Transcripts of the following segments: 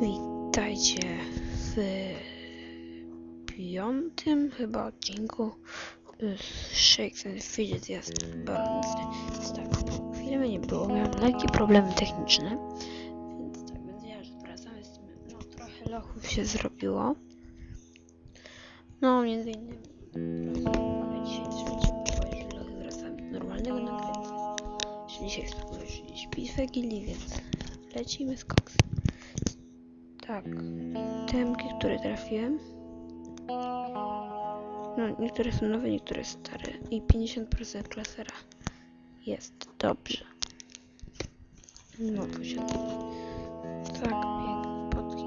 Witajcie w piątym chyba odcinku. Z Shakes and Fidget jest więc tak, no, chwilę mnie nie było, miałem lekkie problemy techniczne więc tak, więc ja już wracam tym, no trochę lochów się zrobiło. No między innymi ale dzisiaj że lochy wracają do normalnego że dzisiaj spróbuję już bitwę gildii, więc lecimy z koksem tak, temki, które trafiłem. No, niektóre są nowe, niektóre stare. I 50% klasera. Jest dobrze. No, poziom. Tak, pięknie. Podki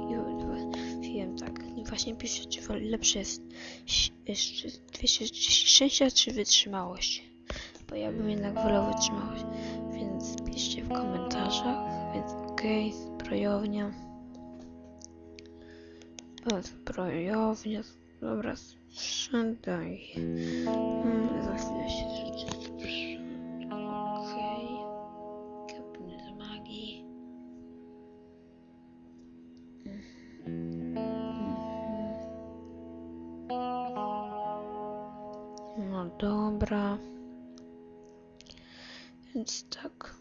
i wiem tak. I właśnie piszę, czy lepsze jest ś- jeszcze 200 szczęścia, czy wytrzymałość. Bo ja bym jednak wolał wytrzymałość. Więc piszcie w komentarzach. Więc okej, zbrojownia. Zbrojownia. Dobra, sprzedaj. Hmm, za chwilę się rzeczy. Okej. Kabinet magii. No dobra. Więc tak.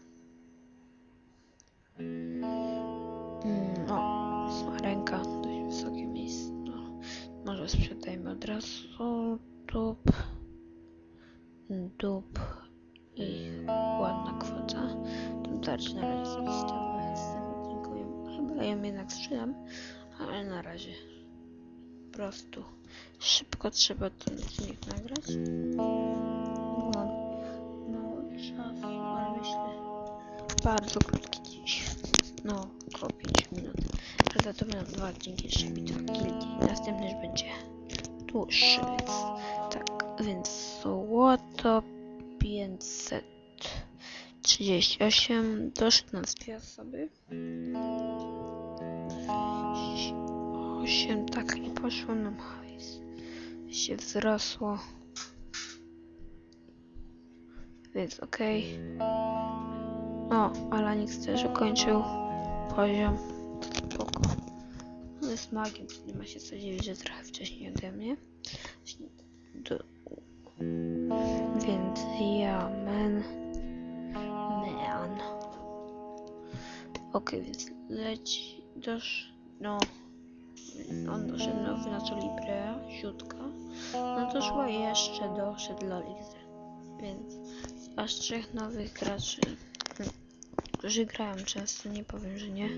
Może sprzedajmy od razu dup, dup i ładna kwota. To dać na razie zostawię z tym odcinku. ją- Chyba ją jednak sprzedam, ale na razie po prostu szybko trzeba ten odcinek nagrać. Mam mało czasu, ale myślę bardzo krótki dziś. No, około 5 minut. Ale za to będą dwa odcinki jeszcze bitwa dłuższy, więc tak. Więc złoto 538 do 16 osoby. 8 tak i poszło nam hajs. Się wzrosło. Więc okej. O, Alanix też ukończył poziom. Jest magiem, więc nie ma się co dziwić, że trochę wcześniej ode mnie. Do... Więc ja, man. Man. Okej, więc leci dosz... No... On doszedł nowy na co Librea, siódka. No doszło jeszcze doszedł Lolix. Więc aż trzech nowych graczy którzy grają często, nie powiem, że nie.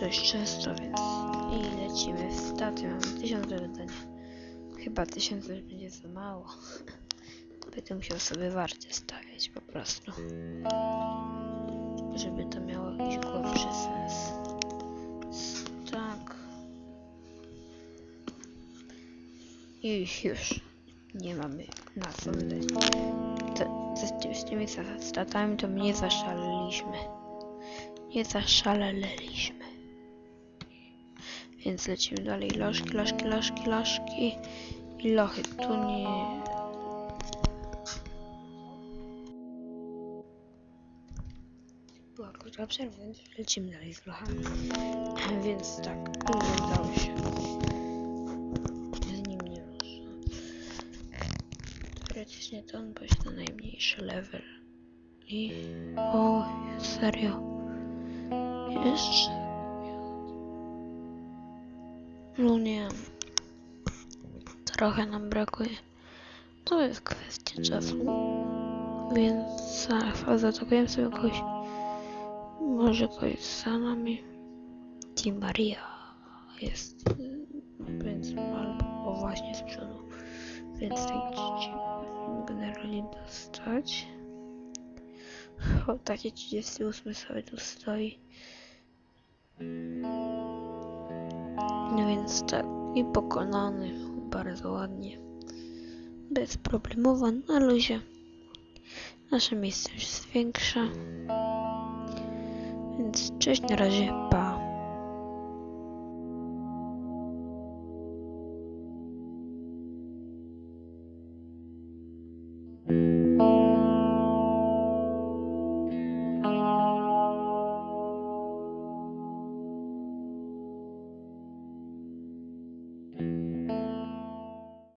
Dość często, więc i lecimy w staty. Tysiąc do wydania. Chyba tysiąc już będzie za mało. Będę musiał sobie warcie stawiać po prostu. Żeby to miało jakiś głębszy sens. Tak. I już nie mamy na co wydać z, z tymi sta- statami to nie zaszaleliśmy. Nie zaszaleliśmy. Więc lecimy dalej. Lożki, lożki, lożki, lożki. I lochy. Tu nie... Była krótka przerwa, więc lecimy dalej z lochami. Więc tak, nie udało się. Z nim nie można. Teoretycznie to on posiada najmniejszy level. I... O, serio. Jeszcze... No nie. Trochę nam brakuje. To jest kwestia czasu. Więc za- zaatakujemy sobie kogoś. Może kogoś za nami. Di Maria jest. Więc albo właśnie z przodu. Więc tej trzeci generalnie dostać. O, takie 38 sobie tu stoi. No więc tak, i pokonany bardzo ładnie. Bezproblemowo na luzie. Nasze miejsce już jest większe. Więc cześć, na razie, pa.